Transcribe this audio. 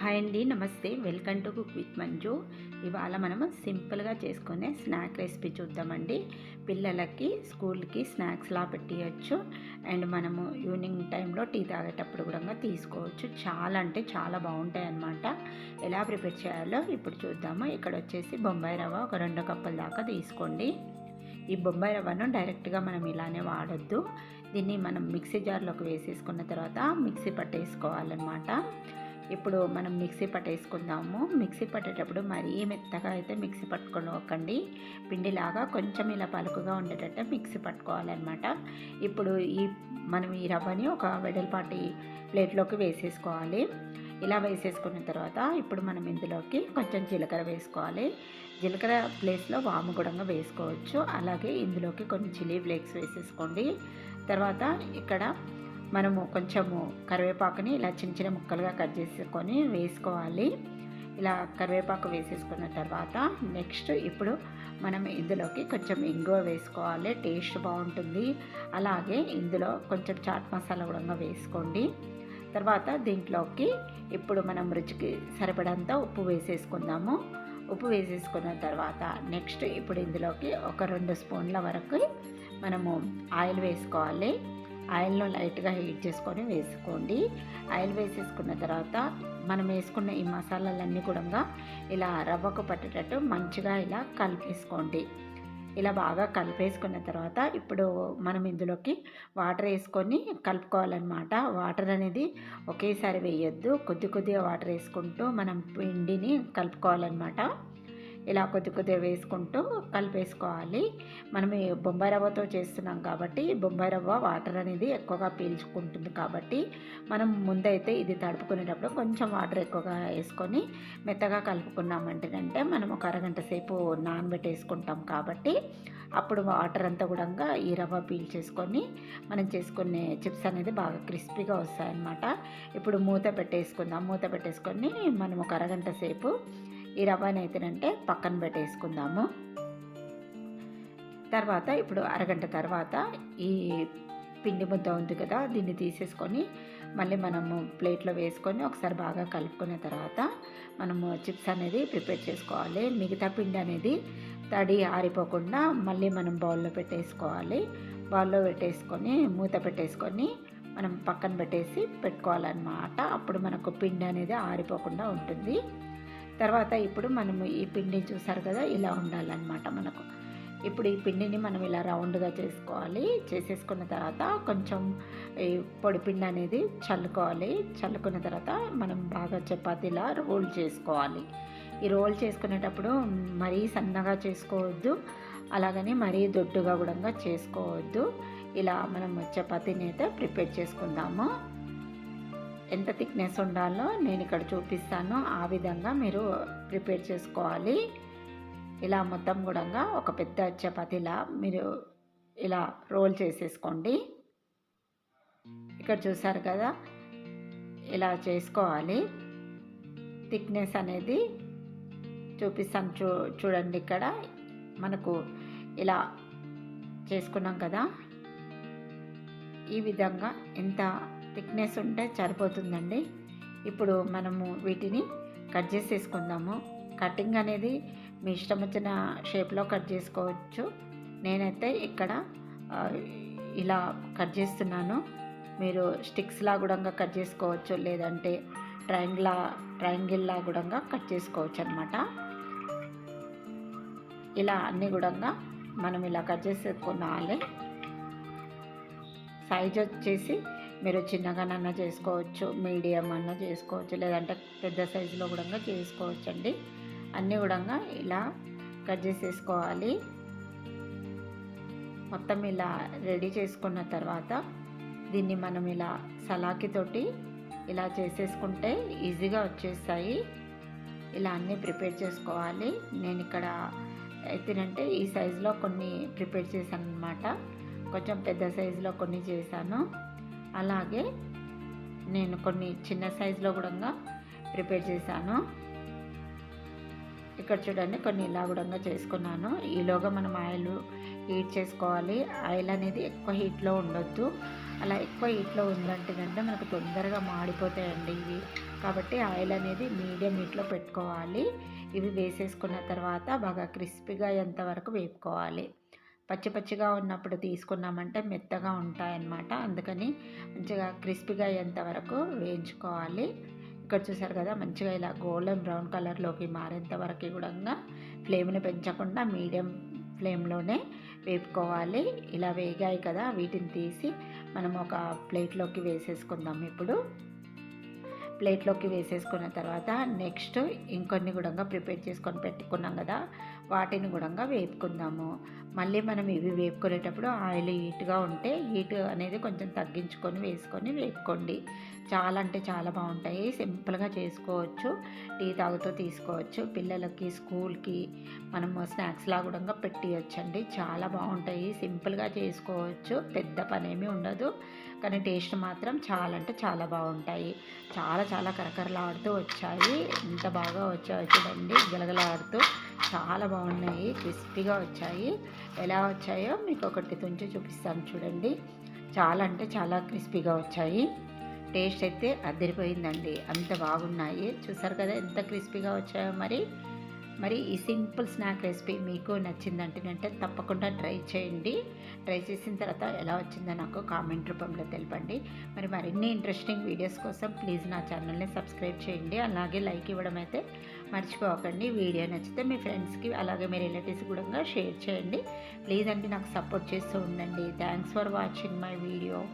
Hi అండి నమస్తే. Welcome to cook with Manju. ఇవాళ మనము సింపుల్గా చేసుకునే స్నాక్ రెసిపీ చూద్దామండి. పిల్లలకి స్కూల్కి స్నాక్స్లా పెట్టియచ్చు. అండ్ మనము ఈవినింగ్ టైంలో టీ తాగేటప్పుడు కూడా తీసుకోవచ్చు. చాలా అంటే చాలా బాగుంటాయి అన్నమాట ఎలా ప్రిపేర్ చేయాలో ఇప్పుడు చూద్దాము. ఇక్కడ వచ్చేసి బొంబాయి రవ్వ ఒక రెండు కప్పుల దాకా తీసుకోండి. ఈ బొంబాయి రవ్వను డైరెక్ట్గా మనం ఇలానే వాడొద్దు. దీన్ని మనం మిక్సీ జార్లోకి వేసేసుకున్న తర్వాత మిక్సీ పట్టేసుకోవాలన్నమాట. ఇప్పుడు మనం మిక్సీ పట్టేసుకుందాము. మిక్సీ పట్టేటప్పుడు మరీ మెత్తగా అయితే మిక్సీ పట్టుకోకండి పిండిలాగా కొంచెం ఇలా పలుకుగా ఉండేటట్టు మిక్సీ పట్టుకోవాలన్నమాట. ఇప్పుడు ఈ మనం ఈ రవ్వని ఒక వెడల్పాటి ప్లేట్లోకి వేసేసుకోవాలి. ఇలా వేసేసుకున్న తర్వాత ఇప్పుడు మనం ఇందులోకి కొంచెం జీలకర్ర వేసుకోవాలి. జీలకర్ర ప్లేస్లో వాము కూడా వేసుకోవచ్చు. అలాగే ఇందులోకి కొన్ని చిల్లీ ఫ్లేక్స్ వేసేసుకోండి. తర్వాత ఇక్కడ మనము కొంచెము కరివేపాకుని ఇలా చిన్న చిన్న ముక్కలుగా కట్ చేసుకొని వేసుకోవాలి. ఇలా కరివేపాకు వేసేసుకున్న తర్వాత నెక్స్ట్ ఇప్పుడు మనం ఇందులోకి కొంచెం ఇంగువ వేసుకోవాలి. టేస్ట్ బాగుంటుంది. అలాగే ఇందులో కొంచెం చాట్ మసాలా కూడా వేసుకోండి. తర్వాత దీంట్లోకి ఇప్పుడు మనం రుచికి సరిపడంత ఉప్పు వేసేసుకుందాము. ఉప్పు వేసేసుకున్న తర్వాత నెక్స్ట్ ఇప్పుడు ఇందులోకి ఒక రెండు స్పూన్ల వరకు మనము ఆయిల్ వేసుకోవాలి. ఆయిల్ను లైట్గా హీట్ చేసుకొని వేసుకోండి. ఆయిల్ వేసేసుకున్న తర్వాత మనం వేసుకున్న ఈ మసాలాలన్నీ కూడా ఇలా రవ్వకు పట్టేటట్టు మంచిగా ఇలా కలిపేసుకోండి. ఇలా బాగా కలిపేసుకున్న తర్వాత ఇప్పుడు మనం ఇందులోకి వాటర్ వేసుకొని కలుపుకోవాలన్నమాట. వాటర్ అనేది ఒకేసారి వేయొద్దు. కొద్ది కొద్దిగా వాటర్ వేసుకుంటూ మనం పిండిని కలుపుకోవాలన్నమాట. ఇలా కొద్ది కొద్దిగా వేసుకుంటూ కలిపేసుకోవాలి. మనం బొంబాయి రవ్వతో చేస్తున్నాం కాబట్టి బొంబాయి రవ్వ వాటర్ అనేది ఎక్కువగా పీల్చుకుంటుంది కాబట్టి మనం ముందైతే ఇది తడుపుకునేటప్పుడు కొంచెం వాటర్ ఎక్కువగా వేసుకొని మెత్తగా కలుపుకున్నామంటేనంటే మనం ఒక అరగంట సేపు నానబెట్టేసుకుంటాం కాబట్టి అప్పుడు వాటర్ అంతా కూడా ఈ రవ్వ పీల్చేసుకొని మనం చేసుకునే చిప్స్ అనేది బాగా క్రిస్పీగా వస్తాయన్నమాట. ఇప్పుడు మూత పెట్టేసుకుందాం. మూత పెట్టేసుకొని మనం ఒక అరగంట సేపు ఈ రవ్వని అయితేనంటే పక్కన పెట్టేసుకుందాము. తర్వాత ఇప్పుడు అరగంట తర్వాత ఈ పిండి ముద్ద ఉంది కదా దీన్ని తీసేసుకొని మళ్ళీ మనము ప్లేట్లో వేసుకొని ఒకసారి బాగా కలుపుకున్న తర్వాత మనము చిప్స్ అనేది ప్రిపేర్ చేసుకోవాలి. మిగతా పిండి అనేది తడి ఆరిపోకుండా మళ్ళీ మనం బౌల్లో పెట్టేసుకోవాలి. బౌల్లో పెట్టేసుకొని మూత పెట్టేసుకొని మనం పక్కన పెట్టేసి పెట్టుకోవాలన్నమాట. అప్పుడు మనకు పిండి అనేది ఆరిపోకుండా ఉంటుంది. తర్వాత ఇప్పుడు మనము ఈ పిండి చూసారు కదా ఇలా ఉండాలన్నమాట మనకు. ఇప్పుడు ఈ పిండిని మనం ఇలా రౌండ్గా చేసుకోవాలి. చేసేసుకున్న తర్వాత కొంచెం ఈ పొడి పిండి అనేది చల్లుకోవాలి. చల్లుకున్న తర్వాత మనం బాగా చపాతీలా రోల్ చేసుకోవాలి. ఈ రోల్ చేసుకునేటప్పుడు మరీ సన్నగా చేసుకోవద్దు. అలాగని మరీ దొడ్డుగా కూడా చేసుకోవద్దు. ఇలా మనం చపాతీని అయితే ప్రిపేర్ చేసుకుందాము. ఎంత థిక్నెస్ ఉండాలో నేను ఇక్కడ చూపిస్తాను. ఆ విధంగా మీరు ప్రిపేర్ చేసుకోవాలి. ఇలా మొత్తం కూడా ఒక పెద్ద చపాతీలా మీరు ఇలా రోల్ చేసేసుకోండి. ఇక్కడ చూసారు కదా ఇలా చేసుకోవాలి. థిక్నెస్ అనేది చూపిస్తాను చూ చూడండి ఇక్కడ. మనకు ఇలా చేసుకున్నాం కదా. ఈ విధంగా ఎంత థిక్నెస్ ఉంటే సరిపోతుందండి. ఇప్పుడు మనము వీటిని కట్ చేసేసుకుందాము. కటింగ్ అనేది మీ ఇష్టం వచ్చిన షేప్లో కట్ చేసుకోవచ్చు. నేనైతే ఇక్కడ ఇలా కట్ చేస్తున్నాను. మీరు స్టిక్స్లా కూడా కట్ చేసుకోవచ్చు. లేదంటే ట్రయాంగిల్లా ట్రయాంగిల్లా కూడా కట్ చేసుకోవచ్చు అనమాట ఇలా అన్నీ కూడా మనం ఇలా కట్ చేసేసుకున్నాలి. సైజ్ వచ్చేసి మీరు చిన్నగానన్నా చేసుకోవచ్చు మీడియం అన్న చేసుకోవచ్చు లేదంటే పెద్ద సైజులో కూడా చేసుకోవచ్చు అండి అన్నీ కూడా ఇలా కట్ చేసేసుకోవాలి. మొత్తం ఇలా రెడీ చేసుకున్న తర్వాత దీన్ని మనం ఇలా సలాకితోటి ఇలా చేసేసుకుంటే ఈజీగా వచ్చేస్తాయి. ఇలా అన్నీ ప్రిపేర్ చేసుకోవాలి. నేను ఇక్కడ అయితేనంటే ఈ సైజులో కొన్ని ప్రిపేర్ చేశాను అనమాట కొంచెం పెద్ద సైజులో కొన్ని చేశాను. అలాగే నేను కొన్ని చిన్న సైజులో కూడా ప్రిపేర్ చేశాను. ఇక్కడ చూడండి కొన్ని ఇలా కూడా చేసుకున్నాను. ఈలోగా మనం ఆయిల్ హీట్ చేసుకోవాలి. ఆయిల్ అనేది ఎక్కువ హీట్లో ఉండొద్దు. అలా ఎక్కువ హీట్లో ఉందంటేనంటే మనకు తొందరగా మాడిపోతాయండి ఇవి. కాబట్టి ఆయిల్ అనేది మీడియం హీట్లో పెట్టుకోవాలి. ఇవి వేసేసుకున్న తర్వాత బాగా క్రిస్పీగా అయ్యేంత వరకు వేపుకోవాలి. పచ్చి పచ్చిగా ఉన్నప్పుడు తీసుకున్నామంటే మెత్తగా ఉంటాయన్నమాట. అందుకని మంచిగా క్రిస్పీగా అయ్యేంత వరకు వేయించుకోవాలి. ఇక్కడ చూసారు కదా మంచిగా ఇలా గోల్డెన్ బ్రౌన్ కలర్లోకి మారేంత వరకు కూడా ఫ్లేమ్ని పెంచకుండా మీడియం ఫ్లేమ్లోనే వేపుకోవాలి. ఇలా వేగాయి కదా వీటిని తీసి మనం ఒక ప్లేట్లోకి వేసేసుకుందాం ఇప్పుడు. ప్లేట్లోకి వేసేసుకున్న తర్వాత నెక్స్ట్ ఇంకొన్ని కూడా ప్రిపేర్ చేసుకొని పెట్టుకున్నాం కదా వాటిని కూడా వేపుకుందాము. మళ్ళీ మనం ఇవి వేపుకునేటప్పుడు ఆయిల్ హీట్గా ఉంటే హీట్ అనేది కొంచెం తగ్గించుకొని వేసుకొని వేపుకోండి. చాలా అంటే చాలా బాగుంటాయి. సింపుల్గా చేసుకోవచ్చు. టీ తాగుతూ తీసుకోవచ్చు. పిల్లలకి స్కూల్కి మనము స్నాక్స్లా కూడా పెట్టియచ్చండి. చాలా బాగుంటాయి. సింపుల్గా చేసుకోవచ్చు. పెద్ద పనేమీ ఉండదు. కానీ టేస్ట్ మాత్రం చాలా అంటే చాలా బాగుంటాయి. చాలా చాలా కరకరలాడుతూ వచ్చాయి. ఎంత బాగా వచ్చాయో చూడండి. గిలగలాడుతూ చాలా బాగున్నాయి క్రిస్పీగా వచ్చాయి. ఎలా వచ్చాయో మీకు ఒకటి తుంచి చూపిస్తాను చూడండి. చాలా అంటే చాలా క్రిస్పీగా వచ్చాయి. టేస్ట్ అయితే అదిరిపోయిందండి. అంత బాగున్నాయి. చూసారు కదా ఎంత క్రిస్పీగా వచ్చాయో మరి. మరి ఈ సింపుల్ స్నాక్ రెసిపీ మీకు నచ్చిందంటేనంటే తప్పకుండా ట్రై చేయండి. ట్రై చేసిన తర్వాత ఎలా వచ్చిందో నాకు కామెంట్ రూపంలో తెలపండి. మరి మరిన్ని ఇంట్రెస్టింగ్ వీడియోస్ కోసం ప్లీజ్ నా ఛానల్ని సబ్స్క్రైబ్ చేయండి. అలాగే లైక్ ఇవ్వడం అయితే మర్చిపోకండి. వీడియో నచ్చితే మీ ఫ్రెండ్స్కి అలాగే మీ రిలేటివ్స్ కూడా షేర్ చేయండి. ప్లీజ్ అండి నాకు సపోర్ట్ చేస్తూ ఉండండి. Thanks for watching my video.